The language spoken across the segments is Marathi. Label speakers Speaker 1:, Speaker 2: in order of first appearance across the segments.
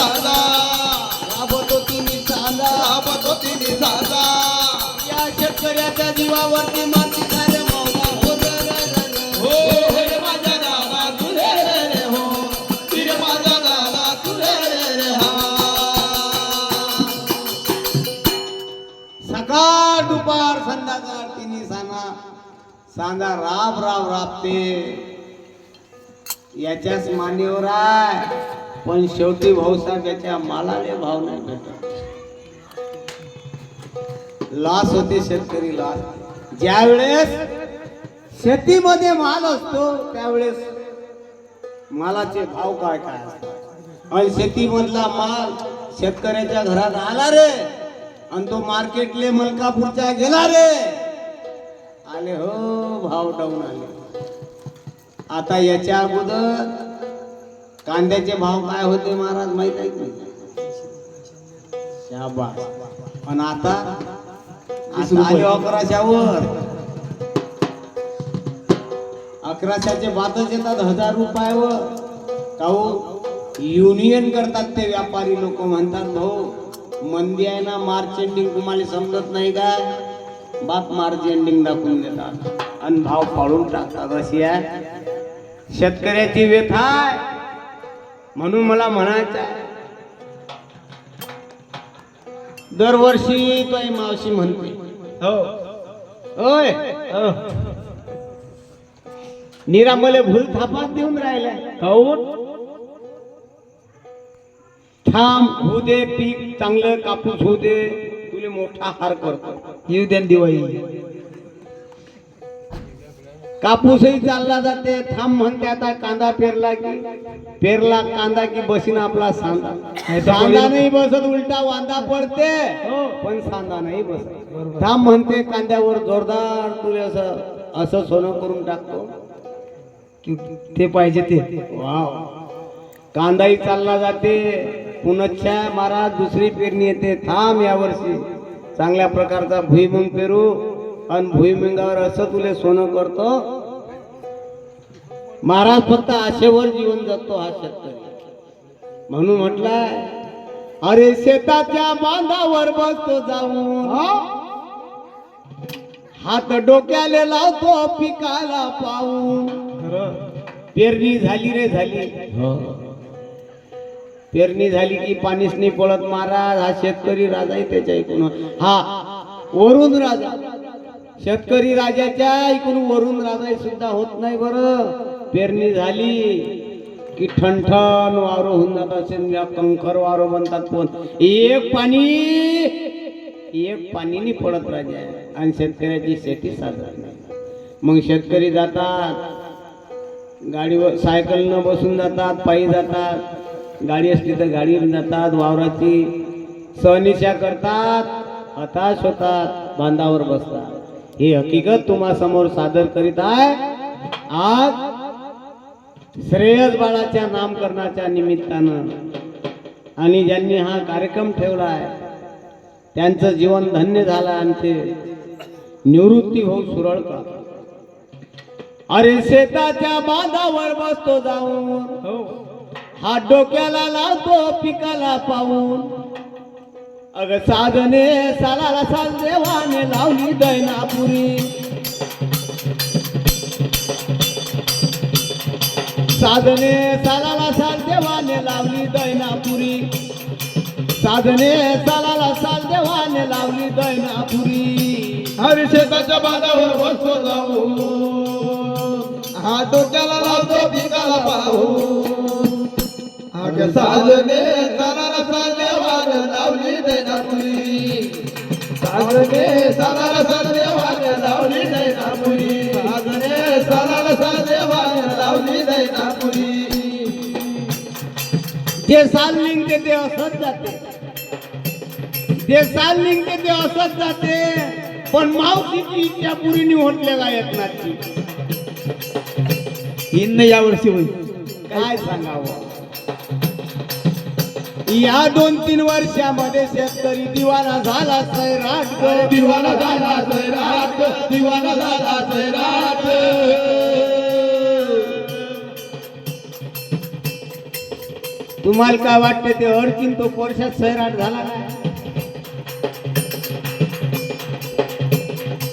Speaker 1: राबतो तिने
Speaker 2: राबतो
Speaker 1: तिने
Speaker 2: या शेतकऱ्याच्या जीवावरती माती झाले मौला हो
Speaker 1: हो दादा रे हो. तिरे माझा दादा हो. रे हा.
Speaker 2: सकाळ दुपार संध्याकाळ तिने साना सांगा राब राब राबते याच्याच मान्यवर आहे. पण शेवटी भाऊसाहेबाच्या मालाने भाव नाही भेटत. लॉस होते शेतकरी लॉस ज्या वेळेस शेतीमध्ये माल असतो त्यावेळेस मालाचे भाव काय काय असतात? आणि शेतीमधला माल शेतकऱ्याच्या घरात आला रे आणि तो मार्केटले मलकापूरच्या गेला रे. आले हो भाव डाऊन आले. आता याच्या अगोदर कांद्याचे भाव काय होते महाराज माहीत आहे की शाबास. पण आता आता आले अकराशेवर. अकराशेचे बातच येतात हजार रुपयावर. काहू? युनियन करतात ते व्यापारी लोक म्हणतात भाऊ मंदी आहे ना मार्च एंडिंग तुम्हाला समजत नाही काय बाप मार्च एंडिंग दाखवून देतात. आणि भाव पाडून टाकतात अशी आहे. शेतकऱ्याची व्यथा आहे. म्हणून मला म्हणायचं दरवर्षी तो मावशी म्हणते
Speaker 1: हो.
Speaker 2: होय? निरामले भूल थापात देऊन राहिलाय
Speaker 1: काऊन
Speaker 2: ठाम होऊ दे पीक चांगलं कापूस होऊ दे. तुले मोठा हार करतो.
Speaker 1: येऊ द्या दिवाळी.
Speaker 2: कापूसही चालला जाते. थांब म्हणते आता कांदा पेरला की. पेरला कांदा की बसीन आपला सांदा सांदा नाही बसत उलटा वांदा पडते. पण सांदा नाही बसत. थांब म्हणते कांद्यावर जोरदार तुले असं असं सोनं करून टाकतो.
Speaker 1: ते पाहिजे ते.
Speaker 2: वाव. कांदाही चालला जाते. पुनच्छा महाराज दुसरी पेरणी येते. थांब या वर्षी. चांगल्या प्रकारचा भुईमुंग पेरू. आणि भुईमुंगावर असं तुले सोनं करतो? महाराज फक्त आशेवर जीवन जगतो हा शेतकरी म्हणून म्हटलाय अरे शेताच्या बांधावर बसतो जाऊन. हात डोक्याले लावतो पिकाला पाहून. पेरणी झाली रे झाली. पेरणी झाली की पाणीच नाही पडत महाराज. हा शेतकरी राजा आहे त्याच्या ऐकून हा वरून राजा. शेतकरी राजाच्या इकडून वरून राजा सुद्धा होत नाही बरं. पेरणी झाली की ठणठण वारो होऊन जात असेल कंकर वारो बनतात पण एक पाणी एक पाणी नाही पडत राजा आणि शेतकऱ्याची शेती साधत मग शेतकरी जातात गाडीवर सायकलनं बसून जातात पायी जातात गाडी असली तर गाडीवर जातात वावराची सहनिशा करतात हताश होतात बांधावर बसतात. ही हकीकत तुम्हा समोर सादर करीत आहे. आज श्रेयस बाळाच्या नामकरणाच्या निमित्तानं आणि ज्यांनी हा कार्यक्रम ठेवला आहे त्यांचं जीवन धन्य झालं आणि ते निवृत्ती होऊ सुरळकर. अरे शेताच्या बांधावर बसतो जाऊन. हात डोक्याला लावतो पिकाला पाहून. अग साधने सालाला साल देवाने लावली दैनापुरी. साधने सालाला साल देवाने लावली दैनापुरी. साधने सालाला साल देवाने लावली दैनापुरी.
Speaker 1: हरी बांधावर बसतो जाऊ. हा डोक्याला लावतो पिकाला पाहू. आगे साजने साराला साधेवान साजने साराला साधेवान लावली दैनापुरी साजने साराला लावली दैनापुरी
Speaker 2: जे साल निघते ते असत जाते. जे साल निघते ते असत जाते पण मावशीची इच्छा पुरी नाही येत नाही
Speaker 1: हिंद यावर्षी होईल.
Speaker 2: काय सांगावं? या दोन तीन वर्षामध्ये शेतकरी दिवाना झाला सैराट.
Speaker 1: दिवाना झाला सैराट दिवाना झाला सैराट.
Speaker 2: तुम्हाला काय वाटते ते अडकीन तो कोळशात सैराट झाला काय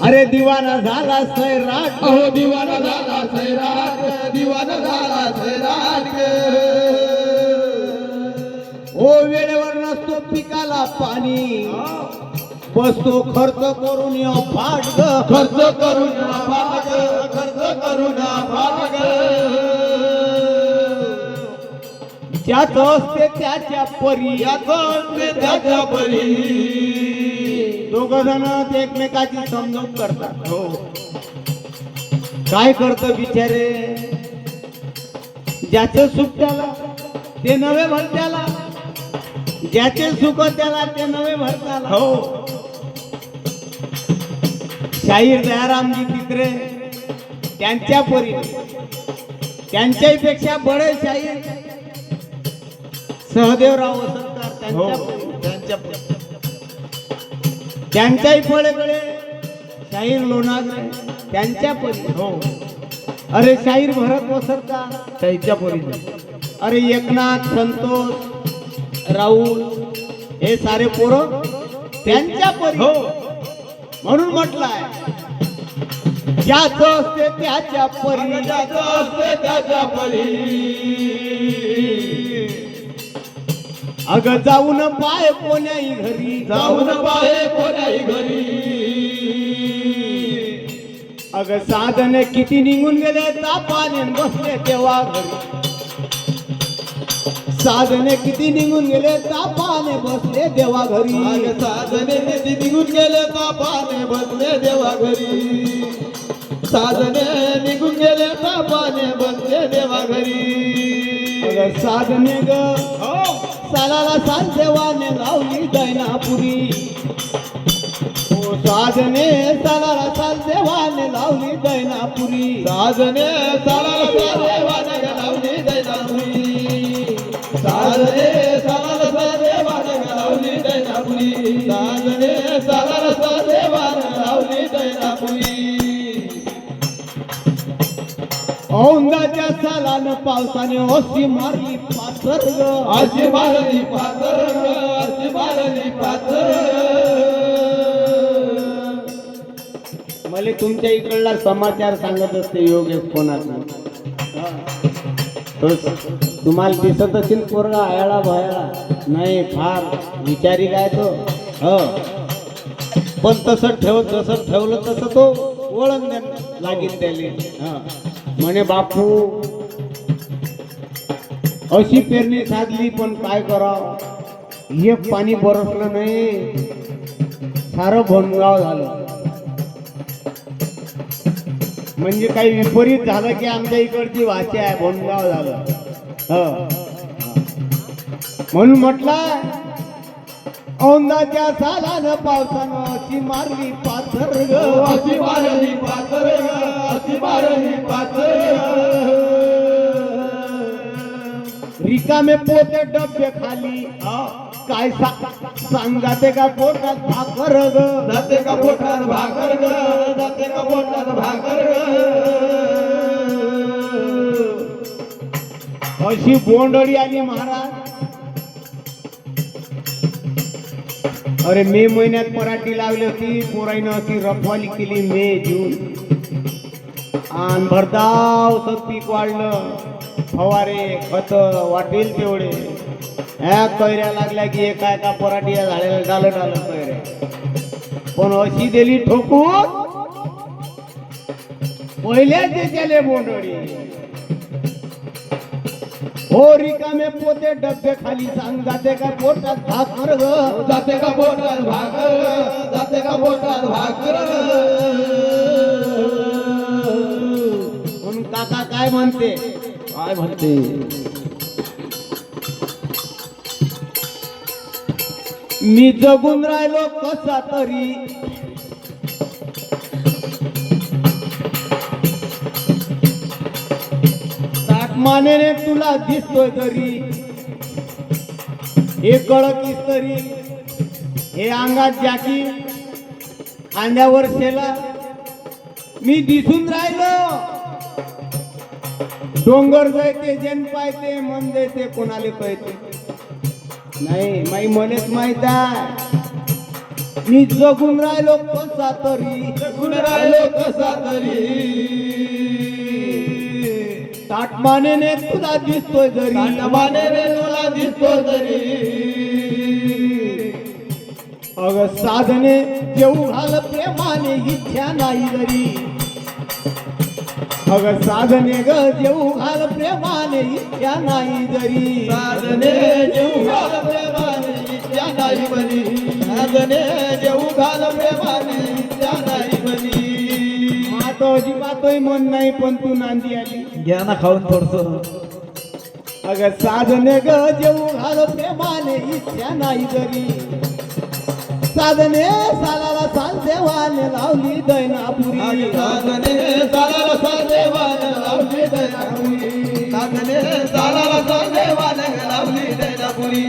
Speaker 2: अरे दिवाना झाला सैराट.
Speaker 1: अहो दिवाना झाला सैराट.
Speaker 2: पाणी. बसतो खर्च करून फाट.
Speaker 1: खर्च करून खर्च करून
Speaker 2: ज्याचं असते त्याच्या परी.
Speaker 1: याचं ते त्याच्या परी.
Speaker 2: दोघ जण एकमेकाची समजूत करतात. हो. काय करत बिचारे? ज्याचं सुख त्याला ते नवे भरत्याला ज्याचे सुख त्याला ते नवे भरत्याला हो. शाहीर दयारामजी तित्रे त्यांच्या परी. त्यांच्याही पेक्षा बडे शाहीर. सहदेवराव वसंतकार त्यांच्या त्यांच्याही फळेकडे शाहीर लोणागरे त्यांच्या परी. हो. अरे शाहीर भरत वसरता
Speaker 1: त्यांच्या परी
Speaker 2: अरे एकनाथ संतोष राहुल हे सारे पोरं त्यांच्या परी
Speaker 1: हो.
Speaker 2: म्हणून म्हटलंय ज्याचं असते त्याच्या परी
Speaker 1: ज्याचं असते त्याच्या परी.
Speaker 2: अग जाऊन पाय कोण्याही घरी.
Speaker 1: जाऊन पाहे कोणाही घरी.
Speaker 2: अग साधने किती निघून गेले तापाने बसले तेव्हा घरी. साधने किती निघून गेले तापाने बसले देवा घरी.
Speaker 1: साधने किती निघून गेले तापाने बसले देवा घरी. साधने निघून गेले तापाने बसले देवा घरी.
Speaker 2: साधने ग.
Speaker 1: हो.
Speaker 2: सालाला साल देवाने लावली दैनापुरी ओ साधने सालाला साल देवाने लावली दैनापुरी
Speaker 1: साधने सालाला साधेवाने लावली दैनापुरी सालाला लावली सालाला लावली
Speaker 2: औंदाच्या सालानं पावसाने ओसी मारली पाथर ग
Speaker 1: अशी मारली पातर अशी मारली पातर
Speaker 2: मला तुमच्या इकडला समाचार सांगत असते योगेश तो तुम्हाला दिसत असेल पोरगा आयाळा भयाळा. नाही फार विचारी काय तो? हो. पण तसं ठेव जसं ठेवलं तसं तो वळण लागेल त्याले. हा. म्हणे बापू अशी पेरणी साधली पण काय करावं? एक पाणी बरसलं नाही. सारं भनगाव झालं. म्हणजे काही विपरीत झालं की आमच्या इकडची भाषा आहे भोनगाव झालं. हो. म्हणून म्हटलं औंदाच्या सालानं पावसानं अशी मारली पाथर ग.
Speaker 1: अशी मारली पातर अशी मारली पातर
Speaker 2: रिकामे पोते डबे खाली. काय सांगाते का पोटात भाकर ग?
Speaker 1: जाते का पोटात भाकर ग? जाते का पोटात भाकर ग?
Speaker 2: अशी बोंडळी आली महाराज. अरे मे महिन्यात पराठी लावली होती पोराईनं अशी रखवाली केली मे जून. आणि भरधाव पीक वाढलं. फवारे खत वाटेल तेवढे. ह्या कैऱ्या लागल्या की एका एका पराठी या झाडाला डालं डालं कैऱ्या पण अशी दिली ठोकून. पहिल्याच त्याले बोंडळी हो रिकामे पोते डब्बे खाली सांग जाते का पोटात भाकर ग?
Speaker 1: जाते का पोटात भाकर जाते का पोटात भाकर
Speaker 2: म्हणून काका काय म्हणते?
Speaker 1: काय म्हणते?
Speaker 2: मी जगून राहिलो कसा तरी. ताटमानेने तुला दिसतोय तरी. हे कळक तरी हे अंगात जाकी खांद्यावर शेला. मी दिसून राहिलो. डोंगर जायते जन पायते मन जायते कोणाले कळते. नाही माई मनेच माहीत आहे. मी जगून राहिलो कसा तरी.
Speaker 1: जगून राहिलो कसा तरी.
Speaker 2: ताटमानेने तुला दिसतोय जरी.
Speaker 1: ताटमाने तुला दिसतो तरी
Speaker 2: अग साधने जेऊ घाल प्रेमाने इच्छा नाही जरी. अग साधने ग जेऊ घाल प्रेमाने इच्छा नाही जरी.
Speaker 1: साधने जेऊ घाल प्रेमाने इच्छा नाही बनी साधने जेऊ घाल प्रेमाने इच्छा नाही बनी
Speaker 2: मातो अजिबातही मन नाही पण तू नांदी आली.
Speaker 1: घ्या ना खाऊन थोडस.
Speaker 2: अग साधने ग जेऊ घाल प्रेमाने इच्छा नाही जरी. साधने सालाला साल देवाने लावली दैनापुरी.
Speaker 1: साधने सालाला साधेवान लावली दयापुरी साधने सालाला साधेवान लावली दयापुरी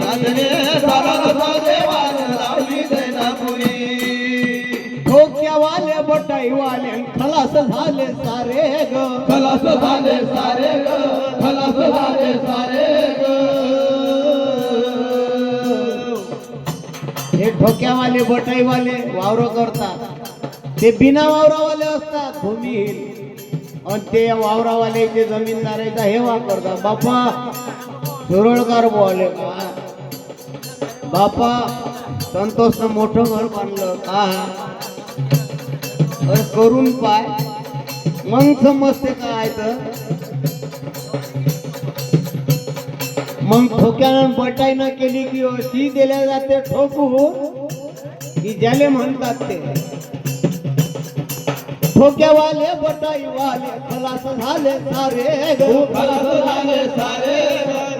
Speaker 1: साधने सालाला साधेवान लावली दयापुरी
Speaker 2: डोक्यावाले बटाईवाले खलास झाले सारे ग.
Speaker 1: खलास झाले सारे ग. खलास झाले सारे
Speaker 2: ठोक्यावाले बटाईवाले वावर करतात. ते बिना वावरावाले असतात. भूमीहीन आणि ते वावरावाले ते जमीनदाराचा हे वापरतात. बापा सुरळकार बोले का? बापा संतोषनं मोठं घर बांधलं का? करून पाय. मग समजते काय तर? मग ठोक्यानं बटाईनं केली की अशी दिल्या जाते ठोकून. की ज्याले म्हणतात ते. ठोक्यावाले बटाईवाले खलास झाले सारे
Speaker 1: खलास झाले सारे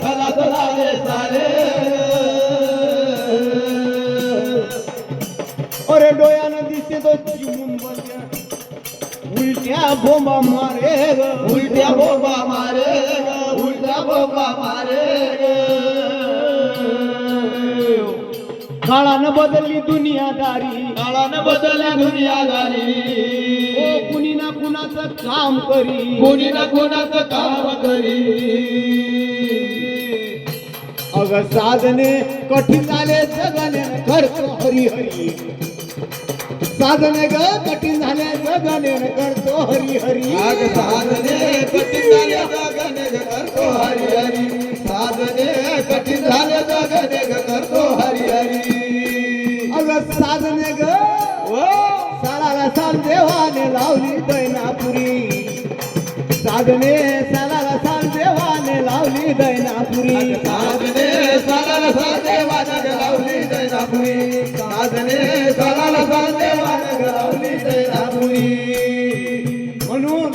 Speaker 1: खलास झाले सारे
Speaker 2: अरे डोळ्यानं दिसते तो चिमून बसल्या उलट्या बोंबा मारे
Speaker 1: उलट्या बोबा मारे उलट्या बोबा मारे
Speaker 2: काळानं बदलली दुनियादारी.
Speaker 1: काळानं बदलली दुनियादारी.
Speaker 2: ओ कुणी ना कुणाचं काम करी.
Speaker 1: कोणी ना कोणाचं काम करी.
Speaker 2: अग साधने कठीण झाले जगणे करतो हरी हरी. साधने ग कठीण झाले जगणे करतो हरी हरी.
Speaker 1: आग साधने कठीण झाले जगणे ग करतो हरी हरी. साधने कठीण झाले जगणे
Speaker 2: साल देवाने लावली दैनापुरी साधने सालाला साल देवाने लावली दैनापुरी
Speaker 1: साधने सालाला साधे वानग लावली दैनापुरी साधने सालाला साधे वानग लावली दैनापुरी
Speaker 2: म्हणून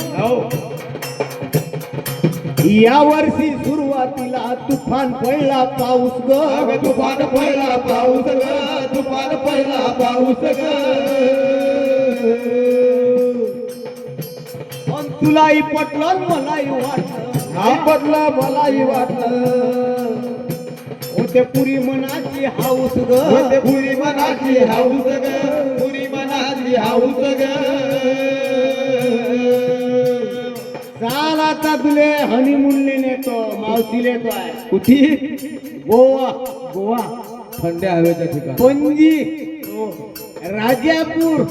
Speaker 2: या वर्षी सुरुवातीला तुफान पडला पाऊस ग.
Speaker 1: तुफान पहिला पाऊस ग. तुफान पहिला पाऊस ग.
Speaker 2: तुलाही पटलं मलाही वाटलं.
Speaker 1: आपटलं मलाही वाटलं.
Speaker 2: होते पुरी मनाची हाऊस ग.
Speaker 1: होते पुरी मनाची हाऊस ग. पुरी मनाची हाऊस ग.
Speaker 2: आता तुले हनीमूनले नेतो मावशीले तो आहे.
Speaker 1: कुठी?
Speaker 2: गोवा.
Speaker 1: गोवा. थंड हवेच्या ठिकाणी.
Speaker 2: पणजी. राजापूर.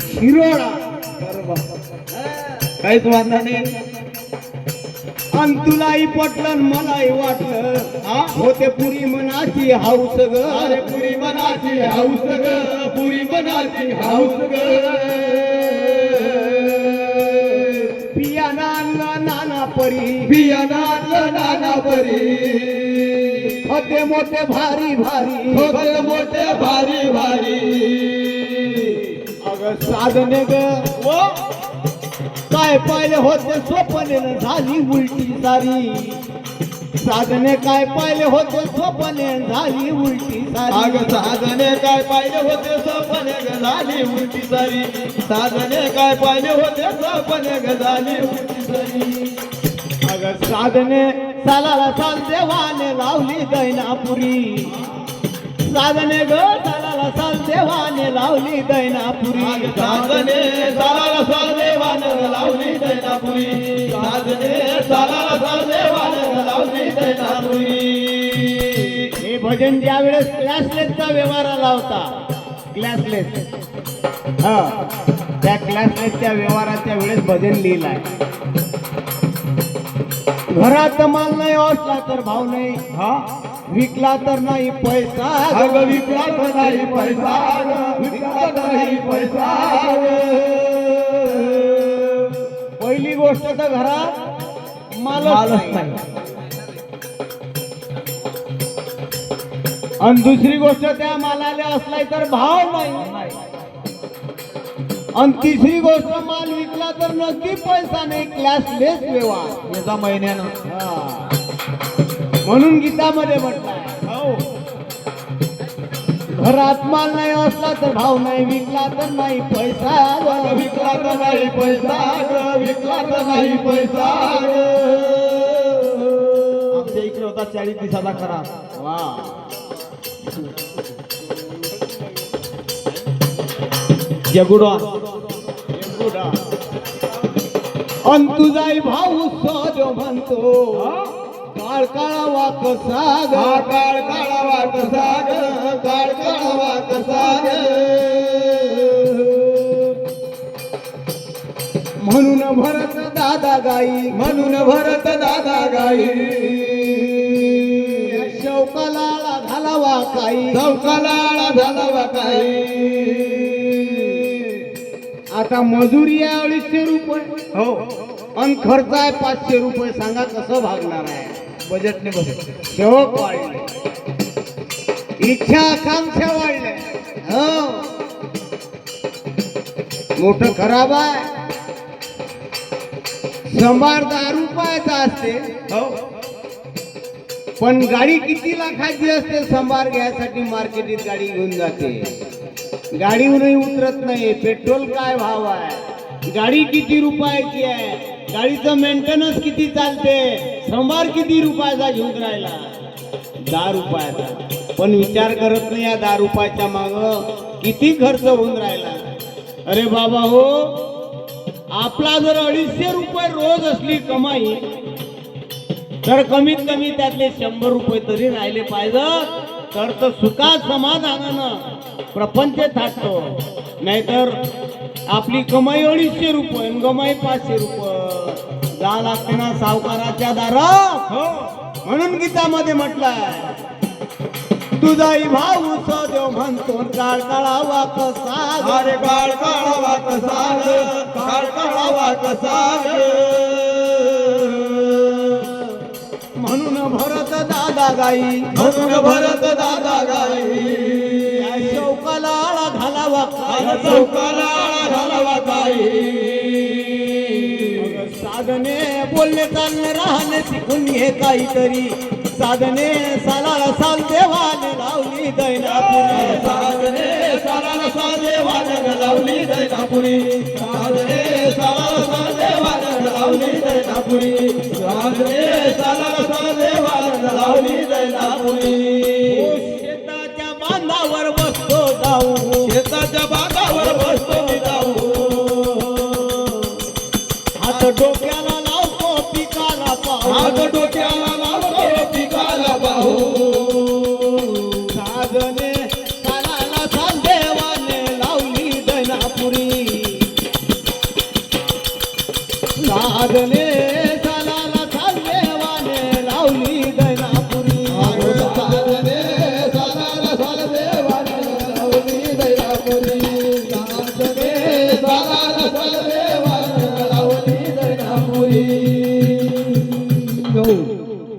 Speaker 2: शिरोडा
Speaker 1: काहीच वांधा नाही.
Speaker 2: अन तुलाही पटलं मलाही वाटलं.
Speaker 1: हा?
Speaker 2: होते पुरी मनाची हाऊस ग.
Speaker 1: अरे पुरी मनाची हाऊस ग. पुरी मनाची हाऊस ग.
Speaker 2: नाना परी.
Speaker 1: नाना परी.
Speaker 2: होते मोठे भारी भारी.
Speaker 1: होते मोठे भारी भारी.
Speaker 2: अग साधने ग. काय पाहिले होते स्वप्ने न झाली उलटी सारी. साधने काय पाहिले होते स्वप्ने झाली उलटी
Speaker 1: अग
Speaker 2: सारी
Speaker 1: साधने काय पाहिले होते सपने ग झाली उलटी सारी. साधने काय पाहिले होते सपने ग झाली उलटी सारी.
Speaker 2: अग साधने सालाला साल देवाने लावली दैनापुरी साधने ग सालाला साल देवाने लावली दैनापुरी.
Speaker 1: साधने साला साधेवान लावली दैनापुरी. साधने साला साधेवान लावली दैनापुरी.
Speaker 2: हे भजन ज्या वेळेस क्लासलेसचा व्यवहार आला होता. क्लासलेस. हा. त्या क्लासलेसच्या व्यवहाराच्या वेळेस भजन लिहिलाय. घरात माल नाही असला तर भाव नाही. हा. विकला तर नाही पैसा
Speaker 1: अग विकला तर नाही पैसा विकला तर नाही पैसा
Speaker 2: पहिली गोष्ट तर घरात मालच नाही. आणि दुसरी गोष्ट त्या मालाला असलाय तर भाव नाही. आणि तिसरी गोष्ट माल विकला तर नक्की पैसा नाही. क्लासलेस व्यवहार.
Speaker 1: याचा महिन्यानं.
Speaker 2: म्हणून गीतामध्ये म्हटलंय.
Speaker 1: हो
Speaker 2: घरात माल नाही असला तर भाव नाही विकला तर नाही पैसा
Speaker 1: विकला तर नाही पैसा विकला तर नाही पैसा आमच्या इकडे होता चाळीस दिवसाचा खरा
Speaker 2: वा.
Speaker 1: जगुडा.
Speaker 2: अन तुझाई भाऊ सहज म्हणतो. काळ काळावा कसा ग
Speaker 1: काळ काळावा कसा काळ काळावा कसा
Speaker 2: म्हणून भरत दादा गाई.
Speaker 1: म्हणून भरत दादा गाई.
Speaker 2: शौकाला घालावा काही.
Speaker 1: चौकाला झाला काही.
Speaker 2: आता मजुरी आहे अडीचशे रुपये.
Speaker 1: हो.
Speaker 2: अन खर्च आहे पाचशे रुपये. सांगा कसं भागणार आहे?
Speaker 1: बजेटने बसत
Speaker 2: शोक वाढले. इच्छा आकांक्षा वाढल्या. हो. मोठं खराब आहे. संभार दहा रुपयाचा असते.
Speaker 1: हो.
Speaker 2: पण गाडी किती लाखाची असते संभार घ्यायसाठी मार्केटीत गाडी घेऊन जाते. गाडीवरही उतरत नाही पेट्रोल काय भाव आहे? गाडी किती रुपयाची आहे? गाडीचं मेंटेनन्स किती चालते? संभार किती रुपयाचा घेऊन राहिला? दहा रुपयाचा. पण विचार करत नाही या दहा रुपयाच्या माग. किती खर्च होऊन राहिला? अरे बाबा हो आपला जर अडीचशे रुपये रोज असली कमाई तर कमीत कमी त्यातले शंभर रुपये तरी राहिले पाहिजे. तर तो सुखा समाधानानं प्रपंच थाटतो. नाहीतर आपली कमाई अडीचशे रुपये कमाई पाचशे रुपये. जा लागते ना सावकाराच्या दारात.
Speaker 1: हो.
Speaker 2: म्हणून गीतामध्ये म्हटलंय तुझाई भाऊ सदेव म्हणतो काळ काळावा कसा.
Speaker 1: अरे काळ काळावा कसा ग काळ काळावा कसा ग
Speaker 2: म्हणून भरत दादा गाई.
Speaker 1: म्हणून भरत दादा गाई.
Speaker 2: या शौकाला आळा घालावा.
Speaker 1: चौकाला घालावा काही
Speaker 2: साधने बोलणे चालणे राहणे शिकून घे काहीतरी. साधने सालाला साल देवाने लावली दैनापुरी.
Speaker 1: साधने साला साधे वादन लावली दैनापुरी. साधने साला साधे वादन लावली दैनापुरी. साधने साला साधे वादन लावली दैनापुरी.
Speaker 2: ओ शेताच्या बांधावर बसतो जाऊ.
Speaker 1: शेताच्या बागावर बसतो जाऊ.
Speaker 2: हात लावतो पिकाला पाहू
Speaker 1: डोक्याला लावतो पिकाला पाहू.
Speaker 2: साधने लावली दैनापुरी. साधने